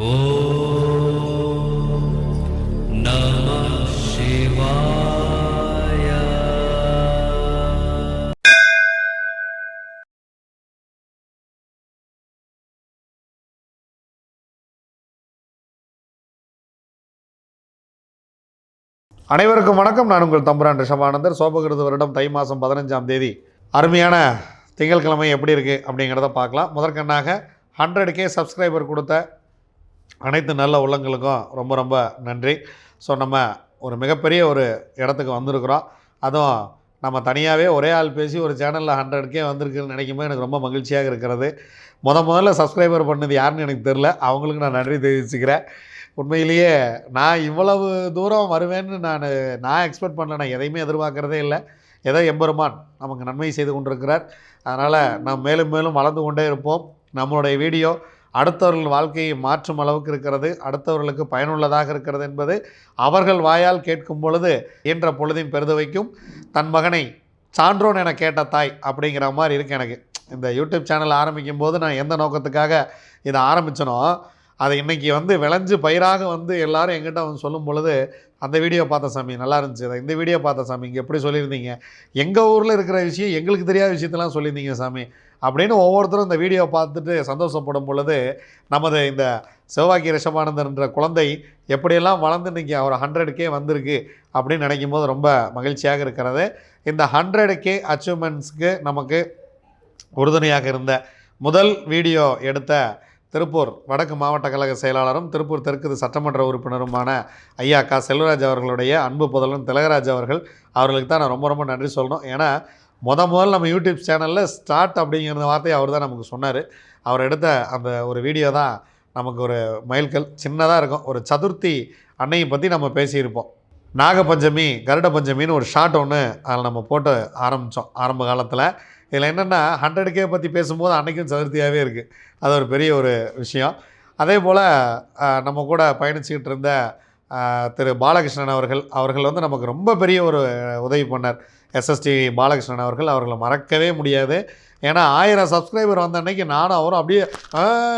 அனைவருக்கும் வணக்கம். நான் உங்கள் தம்புரான் ரிஷபானந்தர். சோபகிருத வருடம் தை மாதம் பதினஞ்சாம் தேதி. அருமையான திங்கட்கிழமை எப்படி இருக்குது அப்படிங்கிறத பார்க்கலாம். முதற்கண்ணாக ஹண்ட்ரட் கே சப்ஸ்கிரைபர் கொடுத்த அனைத்து நல்ல உள்ளங்களுக்கும் ரொம்ப ரொம்ப நன்றி. ஸோ நம்ம ஒரு மிகப்பெரிய ஒரு இடத்துக்கு வந்திருக்கிறோம். அதுவும் நம்ம தனியாகவே ஒரே ஆள் பேசி ஒரு சேனலில் ஹண்ட்ரட்கே வந்திருக்குன்னு நினைக்கும்போது எனக்கு ரொம்ப மகிழ்ச்சியாக இருக்கிறது. முத முதல்ல சப்ஸ்கிரைபர் பண்ணது யாருன்னு எனக்கு தெரில அவங்களுக்கு நான் நன்றி தெரிவிச்சுக்கிறேன். உண்மையிலேயே நான் இவ்வளவு தூரம் வருவேன்னு நான் நான் எக்ஸ்பெக்ட் பண்ணல. நான் எதையுமே எதிர்பார்க்குறதே இல்லை. ஏதோ எம்பெருமான் நமக்கு நன்மை செய்து கொண்டிருக்கிறார். அதனால் நாம் மேலும் மேலும் வளர்ந்து கொண்டே இருப்போம். நம்மளுடைய வீடியோ அடுத்தவர்கள் வாழ்க்கையை மாற்றும் அளவுக்கு இருக்கிறது அடுத்தவர்களுக்கு பயனுள்ளதாக இருக்கிறது என்பது அவர்கள் வாயால் கேட்கும் பொழுது என்ற பொழுதின் பெருதுவைக்கும். தன் மகனை சான்றோன் என கேட்ட தாய் அப்படிங்கிற மாதிரி இருக்கு எனக்கு. இந்த யூடியூப் சேனல் ஆரம்பிக்கும் போது நான் எந்த நோக்கத்துக்காக இதை ஆரம்பித்தனோ அதை இன்றைக்கி வந்து விளைஞ்சு பயிராக வந்து எல்லோரும் எங்கிட்ட வந்து சொல்லும் பொழுது அந்த வீடியோ பார்த்த சாமி நல்லா இருந்துச்சு. அதை இந்த வீடியோ பார்த்த சாமி இங்கே எப்படி சொல்லியிருந்தீங்க? எங்கள் ஊரில் இருக்கிற விஷயம் எங்களுக்கு தெரியாத விஷயத்தெல்லாம் சொல்லியிருந்தீங்க சாமி. அப்படின்னு ஒவ்வொருத்தரும் இந்த வீடியோ பார்த்துட்டு சந்தோஷப்படும் பொழுது நமது இந்த சிவவாக்கி ரிஷபானந்தர்ன்ற குழந்தை எப்படியெல்லாம் வளர்ந்து இன்றைக்கி அவர் ஹண்ட்ரடுக்கே வந்திருக்கு அப்படின்னு நினைக்கும் போது ரொம்ப மகிழ்ச்சியாக இருக்கிறது. இந்த ஹண்ட்ரடுக்கே அச்சீவ்மெண்ட்ஸ்க்கு நமக்கு உறுதுணையாக இருந்த முதல் வீடியோ எடுத்த திருப்பூர் வடக்கு மாவட்ட கழக செயலாளரும் திருப்பூர் தெற்கு சட்டமன்ற உறுப்பினருமான ஐயா கா. செல்வராஜ் அவர்களுடைய அன்பு புதலன் திலகராஜ் அவர்கள் அவர்களுக்கு தான் நான் ரொம்ப ரொம்ப நன்றி சொல்லணும். ஏன்னா முத முதல்ல நம்ம யூடியூப் சேனலில் ஸ்டார்ட் அப்படிங்கிற வார்த்தையை அவர் தான் நமக்கு சொன்னார். அவர் எடுத்த அந்த ஒரு வீடியோ தான் நமக்கு ஒரு மைல்கல் சின்னதாக இருக்கும். ஒரு சதுர்த்தி அன்னையை பற்றி நம்ம பேசியிருப்போம். நாகபஞ்சமி கருட பஞ்சமின்னு ஒரு ஷார்ட் ஒன்று அதில் நம்ம போட்டு ஆரம்பித்தோம் ஆரம்ப காலத்தில். இதில் என்னென்னா ஹண்ட்ரடுக்கே பற்றி பேசும்போது அன்றைக்கும் சதுர்த்தியாகவே இருக்குது அது ஒரு பெரிய ஒரு விஷயம். அதே போல் நம்ம கூட பயணிச்சுக்கிட்டு இருந்த திரு பாலகிருஷ்ணன் அவர்கள் அவர்கள் வந்து நமக்கு ரொம்ப பெரிய ஒரு உதவி பண்ணார். எஸ்எஸ்டி பாலகிருஷ்ணன் அவர்கள் அவர்களை மறக்கவே முடியாது. ஏன்னா ஆயிரம் சப்ஸ்கிரைபர் வந்த அன்னைக்கு நானும் அவரும் அப்படியே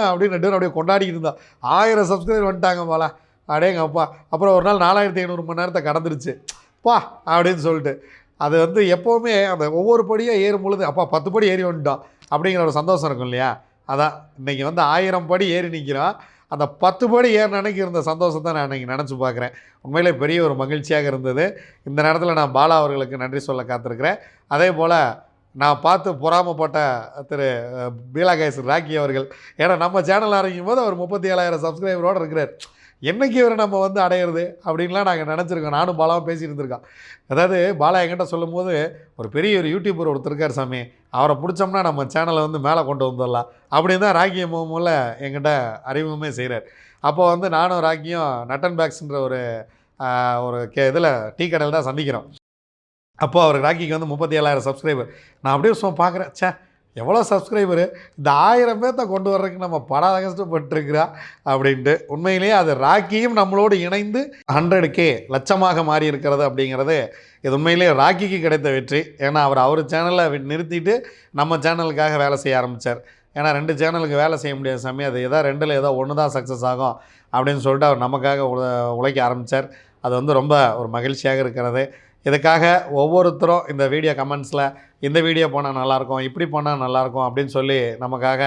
அப்படின்னு ரெண்டு பேரும் அப்படியே கொண்டாடிக்கிட்டு இருந்தோம். ஆயிரம் சப்ஸ்கிரைபர் வந்துட்டாங்க போல. அடேங்க அப்பா அப்புறம் ஒரு நாள் நாலாயிரத்தி ஐநூறு மணி நேரத்தை கடந்துருச்சு. பா அப்படின்னு சொல்லிட்டு. அது வந்து எப்போவுமே அந்த ஒவ்வொரு படியாக ஏறும் பொழுது அப்பா பத்து படி ஏறி வந்துட்டோம் அப்படிங்கிற ஒரு சந்தோஷம் இருக்கும் இல்லையா? அதான் இன்றைக்கி வந்து ஆயிரம் படி ஏறி நிற்கிறோம் அந்த பத்து படி ஏறின அன்னைக்கு இருந்த சந்தோஷத்தை நான் இன்றைக்கி நினச்சி பார்க்குறேன். உண்மையிலே பெரிய ஒரு மகிழ்ச்சியாக இருந்தது. இந்த நேரத்தில் நான் பாலா அவர்களுக்கு நன்றி சொல்ல காத்திருக்கிறேன். அதே போல் நான் பார்த்து பொறாமப்பட்ட திரு பீலா பீலாகேஸ் ராக்கி அவர்கள். ஏன்னா நம்ம சேனல் ஆரம்பிக்கும் போது அவர் முப்பத்தி ஏழாயிரம் சப்ஸ்கிரைபரோடு இருக்கிறார். என்னைக்கு இவரை நம்ம வந்து அடையிறது அப்படின்லாம் நாங்கள் நினச்சிருக்கோம். நானும் பாலாவும் பேசிட்டு இருந்திருக்கோம். அதாவது பாலா என்கிட்ட சொல்லும்போது ஒரு பெரிய ஒரு யூடியூபர் ஒருத்தர் இருக்கார் சாமி. அவரை பிடிச்சோம்னா நம்ம சேனலை வந்து மேலே கொண்டு வந்துடலாம். அப்படின்னு தான் ராக்கி மூல என்கிட்ட அறிமுகமே செய்கிறார் அப்போ வந்து நானும் ராக்கியும் நட்டன் பேக்ஸ்ன்ற ஒரு ஒரு கே இதில் டீ கடையில் தான் சந்திக்கிறோம். அப்போ அவர் ராக்கிக்கு வந்து முப்பத்தி ஏழாயிரம் சப்ஸ்கிரைபர் நான் அப்படியே சும்மா பார்க்குறேன் ச்சே எவ்வளோ சப்ஸ்கிரைபரு? இந்த ஆயிரம் பேர்த்த கொண்டு வர்றதுக்கு நம்ம படாத கஷ்டப்பட்டுருக்கிறா அப்படின்ட்டு. உண்மையிலேயே அது ராக்கியும் நம்மளோடு இணைந்து ஹண்ட்ரடு கே லட்சமாக மாறி இருக்கிறது அப்படிங்கிறது இது உண்மையிலேயே ராக்கிக்கு கிடைத்த வெற்றி. ஏன்னா அவர் அவர் சேனலை நிறுத்திட்டு நம்ம சேனலுக்காக வேலை செய்ய ஆரம்பித்தார் ஏன்னா ரெண்டு சேனலுக்கு வேலை செய்ய முடியாத சமயம் அது ஏதோ ரெண்டில் ஏதோ ஒன்று தான் சக்ஸஸ் ஆகும் அப்படின்னு சொல்லிட்டு அவர் நமக்காக உழைக்க ஆரம்பித்தார் அது வந்து ரொம்ப ஒரு மகிழ்ச்சியாக இருக்கிறது. இதுக்காக ஒவ்வொருத்தரும் இந்த வீடியோ கமெண்ட்ஸில் இந்த வீடியோ போனால் நல்லாயிருக்கும் இப்படி போனால் நல்லாயிருக்கும் அப்படின்னு சொல்லி நமக்காக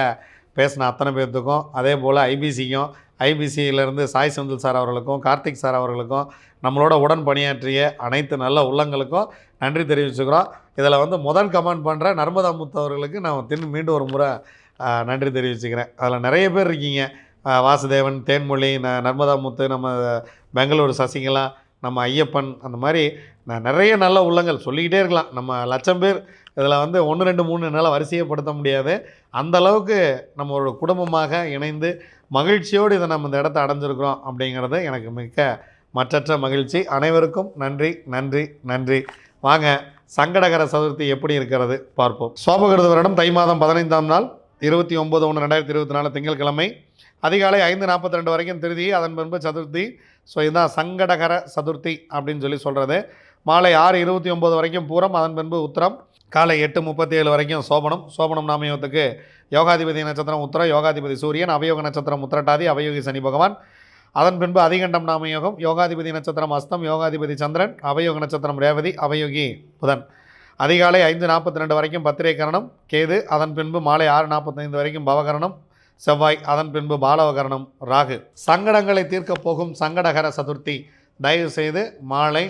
பேசின அத்தனை பேர்த்துக்கும் அதே போல் ஐபிசிக்கும் ஐபிசியிலேருந்து சாய் செந்தில் சார் அவர்களுக்கும் கார்த்திக் சார் அவர்களுக்கும் நம்மளோட உடன் பணியாற்றிய அனைத்து நல்ல உள்ளங்களுக்கும் நன்றி தெரிவிச்சுக்கிறோம். இதில் வந்து முதல் கமெண்ட் பண்ணுற நர்மதா முத்து அவர்களுக்கு நான் தின் மீண்டும் ஒரு முறை நன்றி தெரிவிச்சுக்கிறேன். அதில் நிறைய பேர் இருக்கீங்க. வாசுதேவன் தேன்மொழி ந நர்மதா முத்து நம்ம பெங்களூர் சசிகலா நம்ம ஐயப்பன் அந்த மாதிரி நான் நிறைய நல்ல உள்ளங்கள் சொல்லிக்கிட்டே இருக்கலாம். நம்ம லட்சம் பேர் இதில் வந்து ஒன்று ரெண்டு மூணு என்னால் வரிசையப்படுத்த முடியாது. அந்த அளவுக்கு நம்ம ஒரு குடும்பமாக இணைந்து மகிழ்ச்சியோடு இதை நம்ம இந்த இடத்த அடைஞ்சிருக்கிறோம் அப்படிங்கிறது எனக்கு மிக்க மற்றற்ற மகிழ்ச்சி. அனைவருக்கும் நன்றி நன்றி நன்றி. வாங்க சங்கடகர சதுர்த்தி எப்படி இருக்கிறது பார்ப்போம். சோபகிருத வருடம் தை மாதம் பதினைந்தாம் நாள் இருபத்தி ஒம்பது ஒன்று ரெண்டாயிரத்தி இருபத்தி நாலு திங்கட்கிழமை அதிகாலை ஐந்து நாற்பத்தி ரெண்டு வரைக்கும் திருதி அதன் பின்பு சதுர்த்தி. ஸோ இதுதான் சங்கடகர சதுர்த்தி அப்படின்னு சொல்லி சொல்கிறது மாலை ஆறு இருபத்தி ஒம்பது வரைக்கும் பூரம் அதன் பின்பு உத்திரம். காலை எட்டு முப்பத்தி ஏழு வரைக்கும் சோபனம். சோபனம் நாமயோகத்துக்கு யோகாதிபதி நட்சத்திரம் உத்தரம் யோகாதிபதி சூரியன் அவயோக நட்சத்திரம் உத்திரட்டாதி அவயோகி சனி பகவான். அதன் பின்பு அதிகண்டம் நாமயோகம் யோகாதிபதி நட்சத்திரம் அஸ்தம் யோகாதிபதி சந்திரன் அவயோக நட்சத்திரம் ரேவதி அவயோகி புதன். அதிகாலை ஐந்து நாற்பத்தி ரெண்டு வரைக்கும் பத்திரை கரணம் கேது. அதன் பின்பு மாலை ஆறு நாற்பத்தைந்து வரைக்கும் பவகரணம் செவ்வாய் அதன் பின்பு பாலவகரணம் ராகு. சங்கடங்களை தீர்க்கப் போகும் சங்கடகர சதுர்த்தி. தயவு செய்து மாலை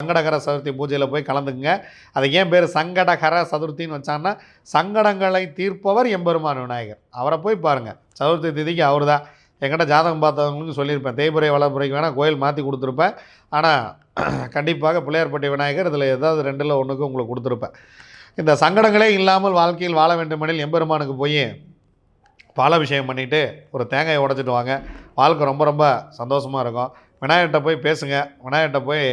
சங்கடகர சதுர்த்தி பூஜையில் போய் கலந்துக்குங்க. அது ஏன் பேர் சங்கடகர சதுர்த்தின்னு வச்சான்னா சங்கடங்களை தீர்ப்பவர் எம்பெருமான் விநாயகர். அவரை போய் பாருங்கள் சதுர்த்தி திதிக்கு அவர் தான் என்கிட்ட ஜாதகம் பார்த்தவங்களுக்கு சொல்லியிருப்பேன். தேய்புரை வளர்ப்புறைக்கு வேணால் கோயில் மாற்றி கொடுத்துருப்பேன். ஆனால் கண்டிப்பாக பிள்ளையார்பட்டி விநாயகர் இதில் ஏதாவது ரெண்டில் ஒன்றுக்கு உங்களுக்கு கொடுத்துருப்பேன். இந்த சங்கடங்களே இல்லாமல் வாழ்க்கையில் வாழ வேண்டுமெனில் எம்பெருமானுக்கு போய் பாலாபிஷேகம் பண்ணிவிட்டு ஒரு தேங்காயை உடச்சிட்டு வாங்க. வாழ்க்கை ரொம்ப ரொம்ப சந்தோஷமாக இருக்கும். விநாயகர்கிட்ட போய் பேசுங்க. விநாயகர்கிட்ட போய்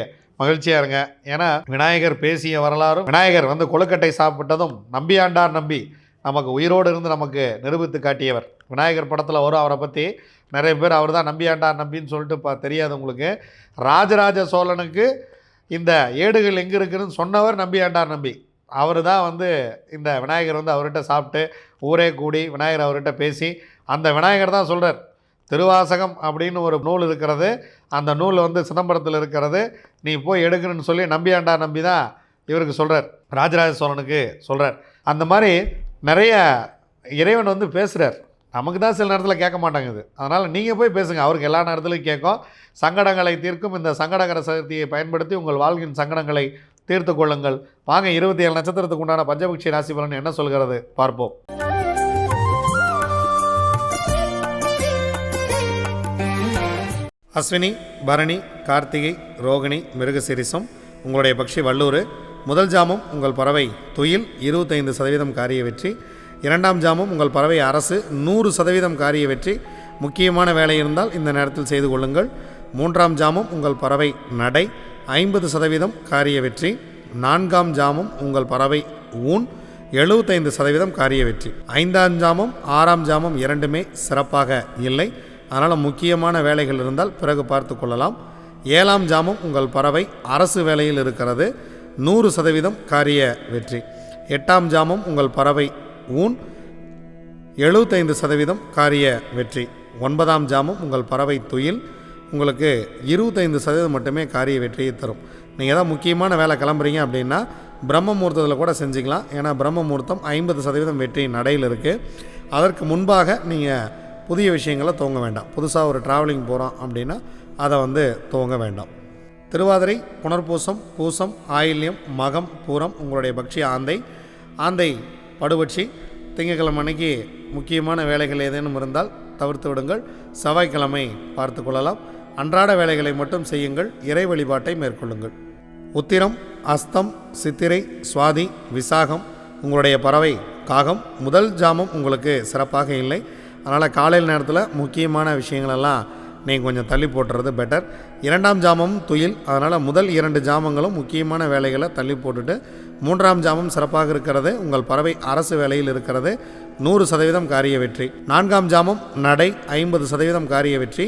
மகிழ்ச்சியாக இருங்க. ஏன்னா விநாயகர் பேசிய வரலாறும் விநாயகர் வந்து கொழுக்கட்டை சாப்பிட்டதும் நம்பியாண்டார் நம்பி நமக்கு உயிரோடு இருந்து நமக்கு நிரூபித்து காட்டியவர். விநாயகர் படத்தில் வரும். அவரை பற்றி நிறைய பேர் அவர் தான் நம்பியாண்டார் நம்பின்னு சொல்லிட்டு இப்போ தெரியாது உங்களுக்கு. ராஜராஜ சோழனுக்கு இந்த ஏடுகள் எங்கே இருக்குதுன்னு சொன்னவர் நம்பியாண்டார் நம்பி. அவர் தான் வந்து இந்த விநாயகர் வந்து அவர்கிட்ட சாப்பிட்டு ஊரே கூடி விநாயகர் அவர்கிட்ட பேசி அந்த விநாயகர் தான் சொல்கிறார் திருவாசகம் அப்படின்னு ஒரு நூல் இருக்கிறது அந்த நூல் வந்து சிதம்பரத்தில் இருக்கிறது நீ போய் எடுக்கணும்னு சொல்லி நம்பியாண்டா நம்பி தான் இவருக்கு சொல்கிறார் ராஜராஜ சோழனுக்கு சொல்கிறார் அந்த மாதிரி நிறைய இறைவன் வந்து பேசுகிறார் நமக்கு தான் சில நேரத்தில் கேட்க மாட்டாங்குது அதனால் நீங்கள் போய் பேசுங்க அவருக்கு எல்லா நேரத்துலையும் கேட்கும். சங்கடங்களை தீர்க்கும். இந்த சங்கடகர சதுர்த்தியை பயன்படுத்தி உங்கள் வாழ்வின் சங்கடங்களை தீர்த்து கொள்ளுங்கள். வாங்க இருபத்தி ஏழு நட்சத்திரத்துக்கு உண்டான பஞ்சபக்ஷி ராசி பலன் என்ன சொல்கிறது? பார்ப்போம். அஸ்வினி பரணி கார்த்திகை ரோகிணி மிருகசிரிசம் உங்களுடைய பக்ஷி வல்லூர். முதல் ஜாமம் உங்கள் பறவை துயில் இருபத்தைந்து சதவீதம் காரிய வெற்றி. இரண்டாம் ஜாமம் உங்கள் பறவை அரசு நூறு சதவீதம் காரிய வெற்றி. முக்கியமான வேலை இருந்தால் இந்த நேரத்தில் செய்து கொள்ளுங்கள். மூன்றாம் ஜாமம் உங்கள் பறவை நடை. ஐம்பது சதவீதம் காரிய வெற்றி நான்காம் ஜாமம் உங்கள் பறவை ஊன் எழுபத்தைந்து சதவீதம் காரிய வெற்றி. ஐந்தாம் ஜாமம் ஆறாம் ஜாமம் இரண்டுமே சிறப்பாக இல்லை. அதனால் முக்கியமான வேலைகள் இருந்தால் பிறகு பார்த்து கொள்ளலாம். ஏழாம் ஜாமம் உங்கள் பறவை அரசு வேலையில் இருக்கிறது நூறு சதவீதம் காரிய வெற்றி. எட்டாம் ஜாமம் உங்கள் பறவை ஊன் எழுபத்தைந்து சதவீதம் காரிய வெற்றி. ஒன்பதாம் ஜாமம் உங்கள் பறவை துயில் உங்களுக்கு இருபத்தைந்து சதவீதம் மட்டுமே காரிய வெற்றியை தரும். நீங்கள் ஏதாவது முக்கியமான வேலை கிளம்புறீங்க அப்படின்னா பிரம்ம முகூர்த்தத்தில் கூட செஞ்சுக்கலாம். ஏன்னா பிரம்ம முகூர்த்தம் ஐம்பது சதவீதம் வெற்றி நடையில் இருக்குது அதற்கு முன்பாக நீங்கள் புதிய விஷயங்களை துவங்க வேண்டாம். புதுசாக ஒரு ட்ராவலிங் போகிறோம் அப்படின்னா அதை வந்து துவங்க வேண்டாம். திருவாதிரை புனர்பூசம் பூசம் ஆயில்யம் மகம் பூரம் உங்களுடைய பக்ஷி ஆந்தை. ஆந்தை படுபட்சி திங்கட்கிழமை அன்னைக்கு முக்கியமான வேலைகள் ஏதேனும் இருந்தால் தவிர்த்து விடுங்கள். செவ்வாய்க்கிழமை பார்த்து கொள்ளலாம். அன்றாட வேலைகளை மட்டும் செய்யுங்கள். இறை வழிபாட்டை மேற்கொள்ளுங்கள். உத்திரம் அஸ்தம் சித்திரை சுவாதி விசாகம் உங்களுடைய பறவை காகம் முதல் ஜாமம் உங்களுக்கு சிறப்பாக இல்லை. அதனால் காலையில் நேரத்தில் முக்கியமான விஷயங்களெல்லாம் நீங்கள் கொஞ்சம் தள்ளி போட்டுறது பெட்டர் இரண்டாம் ஜாமம் துயில் அதனால் முதல் இரண்டு ஜாமங்களும் முக்கியமான வேலைகளை தள்ளி போட்டுட்டு மூன்றாம் ஜாமம் சிறப்பாக இருக்கிறது. உங்கள் பறவை அரசு வேலையில் இருக்கிறது. நூறு சதவீதம் காரிய வெற்றி. நான்காம் ஜாமம் நடை ஐம்பது சதவீதம் காரிய வெற்றி.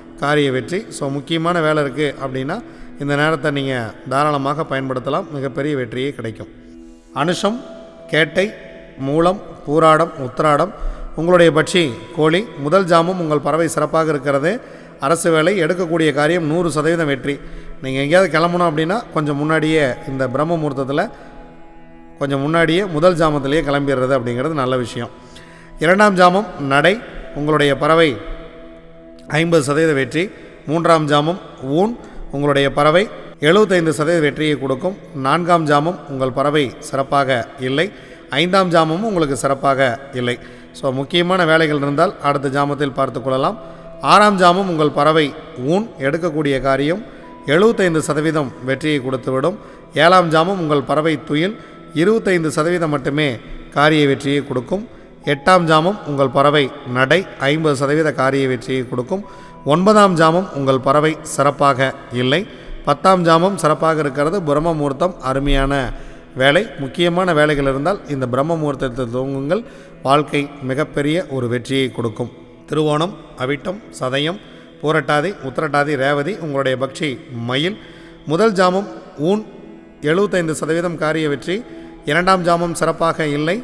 காரிய வெற்றி ஸோ முக்கியமான வேலை இருக்குது அப்படின்னா இந்த நேரத்தை நீங்கள் தாராளமாக பயன்படுத்தலாம். மிகப்பெரிய வெற்றியே கிடைக்கும். அனுஷம் கேட்டை மூலம் பூராடம் உத்திராடம் உங்களுடைய பட்சி கோழி முதல் ஜாமம் உங்கள் பறவை சிறப்பாக இருக்கிறது. அரசு வேலை எடுக்கக்கூடிய காரியம் நூறு சதவீதம் வெற்றி. நீங்கள் எங்கேயாவது கிளம்பணும் அப்படின்னா கொஞ்சம் முன்னாடியே இந்த பிரம்ம முகூர்த்தத்தில் கொஞ்சம் முன்னாடியே முதல் ஜாமத்திலேயே கிளம்பிடுறது அப்படிங்கிறது நல்ல விஷயம். இரண்டாம் ஜாமம் நடை. உங்களுடைய பறவை ஐம்பது சதவீத வெற்றி மூன்றாம் ஜாமம் ஊன் உங்களுடைய பறவை எழுபத்தைந்து சதவீத வெற்றியை கொடுக்கும். நான்காம் ஜாமம் உங்கள் பறவை சிறப்பாக இல்லை. ஐந்தாம் ஜாமமும் உங்களுக்கு சிறப்பாக இல்லை. ஸோ முக்கியமான வேலைகள் இருந்தால் அடுத்த ஜாமத்தில் பார்த்து கொள்ளலாம். ஆறாம் ஜாமம் உங்கள் பறவை ஊன் எடுக்கக்கூடிய காரியம் எழுபத்தைந்து சதவீதம் வெற்றியை கொடுத்துவிடும். ஏழாம் ஜாமம் உங்கள் பறவை துயில் இருபத்தைந்து சதவீதம் மட்டுமே காரிய வெற்றியை கொடுக்கும். எட்டாம் ஜாமம் உங்கள் பறவை நடை ஐம்பது சதவீத காரிய வெற்றியை கொடுக்கும். ஒன்பதாம் ஜாமம் உங்கள் பறவை சிறப்பாக இல்லை. பத்தாம் ஜாமம் சிறப்பாக இருக்கிறது. பிரம்ம முகூர்த்தம் அருமையான வேலை. முக்கியமான வேலைகள் இருந்தால் இந்த பிரம்ம முகூர்த்தத்தை துவங்குங்கள். வாழ்க்கை மிகப்பெரிய ஒரு வெற்றியை கொடுக்கும். திருவோணம் அவிட்டம் சதயம் பூரட்டாதி உத்திரட்டாதி ரேவதி உங்களுடைய பக்ஷி மயில். முதல் ஜாமம் ஊன் எழுபத்தைந்து சதவீதம் காரிய வெற்றி. இரண்டாம் ஜாமம் சிறப்பாக இல்லை.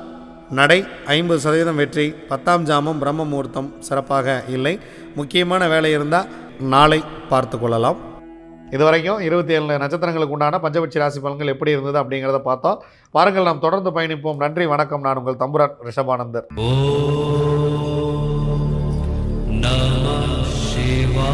நடை ஐம்பது சதவீதம் வெற்றி பத்தாம் ஜாமம் பிரம்ம முகூர்த்தம் சிறப்பாக இல்லை. முக்கியமான வேலை இருந்தால் நாளை பார்த்து கொள்ளலாம். இது இருபத்தி ஏழு நட்சத்திரங்களுக்கு உண்டான பஞ்சபட்சி ராசி பலன்கள் எப்படி இருந்தது அப்படிங்கிறத பார்த்தோம். வாருங்கள் நாம் தொடர்ந்து பயணிப்போம். நன்றி வணக்கம். நான் உங்கள் தம்புரான் ரிஷபானந்தர். நம சிவா